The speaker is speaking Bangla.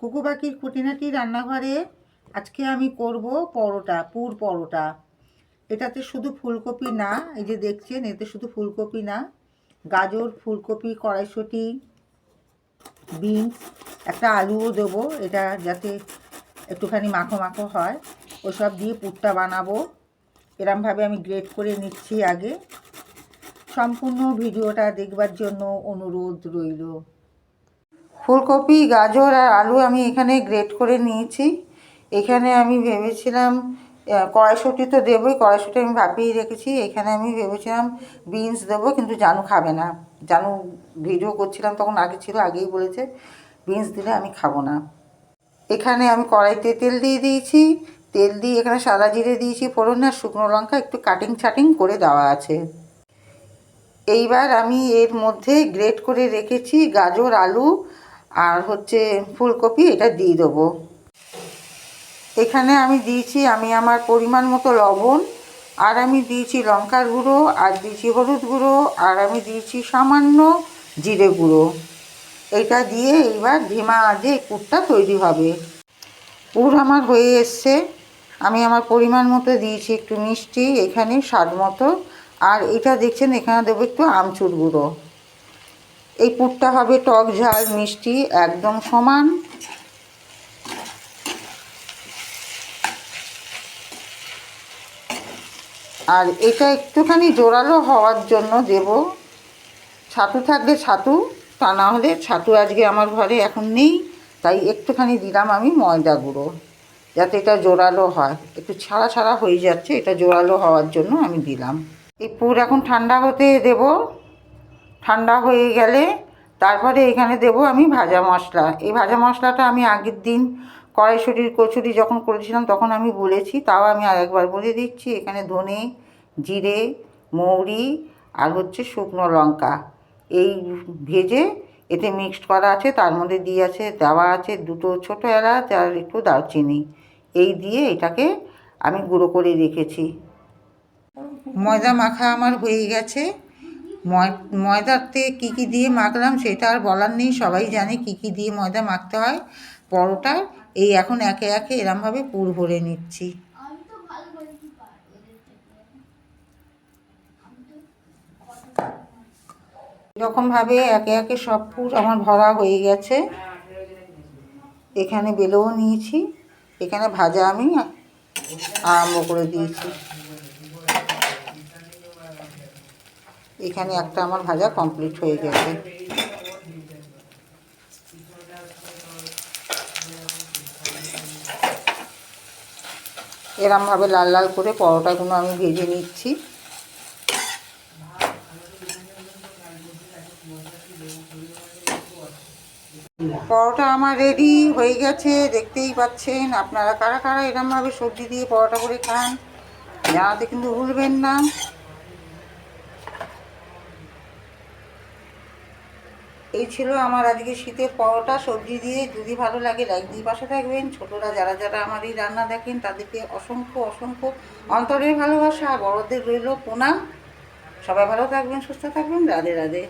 কুকু পাখির খুঁটিনাটি রান্নাঘরে আজকে আমি করব পরোটা, পুর পরোটা। এটাতে শুধু ফুলকপি না, এই যে দেখছেন, এতে শুধু ফুলকপি না, গাজর, ফুলকপি, কড়াইশুঁটি, বিনস, একটা আলুও দেবো, এটা যাতে একটুখানি মাখো মাখো হয়। ওসব দিয়ে পুরটা বানাবো। এরমভাবে আমি গ্রেট করে নিচ্ছি আগে। সম্পূর্ণ ভিডিওটা দেখবার জন্য অনুরোধ রইল। ফুলকপি, গাজর আর আলু আমি এখানে গ্রেট করে নিয়েছি। এখানে আমি ভেবেছিলাম কড়াইশুঁটি তো দেবোই, কড়াইশুঁটি আমি ভাপিয়ে রেখেছি। এখানে আমি ভেবেছিলাম বিনস দেবো, কিন্তু জানু খাবে না। জানু ভিডিও করছিলাম তখন আগে ছিল, আগেই বলেছে বিনস দিলে আমি খাব না। এখানে আমি কড়াইতে তেল দিয়ে দিয়েছি। তেল দিয়ে এখানে সাদা জিরে দিয়েছি, ফোড়ন আর শুকনো লঙ্কা, একটু কাটিং ছাটিং করে দেওয়া আছে। এইবার আমি এর মধ্যে গ্রেট করে রেখেছি গাজর, আলু আর হচ্ছে ফুলকপি এটা দিয়ে দেবো। এখানে আমি দিয়েছি, আমি আমার পরিমাণ মতো লবণ, আর আমি দিয়েছি লঙ্কার গুঁড়ো, আর দিয়েছি হলুদ গুঁড়ো, আর আমি দিয়েছি সামান্য জিরে গুঁড়ো। এটা দিয়ে এইবার ধিমা আজে পুরটা তৈরি হবে। পুর আমার হয়ে এসছে। আমি আমার পরিমাণ মতো দিয়েছি একটু মিষ্টি, এখানে স্বাদ মতো। আর এটা দেখছেন, এখানে দেবো একটু আমচুর গুঁড়ো। এই পুরটা হবে টক ঝাল, মিষ্টি, একদম সমান। আর এটা একটুখানি জোরালো হওয়ার জন্য দেব। ছাতু থাকলে ছাতু, তা না হলে ছাতু আজকে আমার ঘরে এখন নেই, তাই একটুখানি দিলাম আমি ময়দা গুঁড়ো, যাতে এটা জোরালো হয়। একটু ছাড়া ছাড়া হয়ে যাচ্ছে, এটা জোরালো হওয়ার জন্য আমি দিলাম। এই পুর এখন ঠান্ডা হতে দেব। ঠান্ডা হয়ে গেলে তারপরে এখানে দেব আমি ভাজা মশলা। এই ভাজা মশলাটা আমি আগের দিন কড়াইশুটির কচুরি যখন করেছিলাম তখন আমি বলেছি, তাও আমি আরেকবার বলে দিচ্ছি। এখানে ধনে, জিরে, মৌরি আর হচ্ছে শুকনো লঙ্কা। এই ভেজে এতে মিক্সড করা আছে, তার মধ্যে দিয়ে আছে, দেওয়া আছে দুটো ছোটো এলাচ আর একটু দারচিনি। এই দিয়ে এটাকে আমি গুঁড়ো করে রেখেছি। ময়দা মাখা আমার হয়ে গেছে। ময়দাতে কী কী দিয়ে মাখলাম সেটা আর বলার নেই সবাই জানে কী কী দিয়ে ময়দা মাখতে হয়। পরোটা এই এখন একে একে এরমভাবে পুর ভরে নিচ্ছি। এরকমভাবে একে একে সব পুর আমার ভরা হয়ে গেছে। এখানে বেলেও নিয়েছি এখানে ভাজা আমি আরম্ভ করে দিয়েছি। এখানে একটা আমার ভাজা কমপ্লিট হয়ে গেছে। এরমভাবে লাল লাল করে পরোটাগুলো আমি ভেজে নিচ্ছি। পরোটা আমার রেডি হয়ে গেছে, দেখতেই পাচ্ছেন। আপনারা কারা কারা এরমভাবে সবজি দিয়ে পরোটা করে খান জানাতে কিন্তু ভুলবেন না। এই ছিল আমার আজকে শীতের পরোটা। সবজি দিয়ে যদি ভালো লাগে লাইক দিয়ে পাশে থাকবেন। ছোটরা যারা যারা আমার এই রান্না দেখেন, তাদেরকে অসংখ্য অসংখ্য অন্তরের ভালোবাসা। বড়দের রইল প্রণাম। সবাই ভালো থাকবেন, সুস্থ থাকবেন। রাধে রাধে।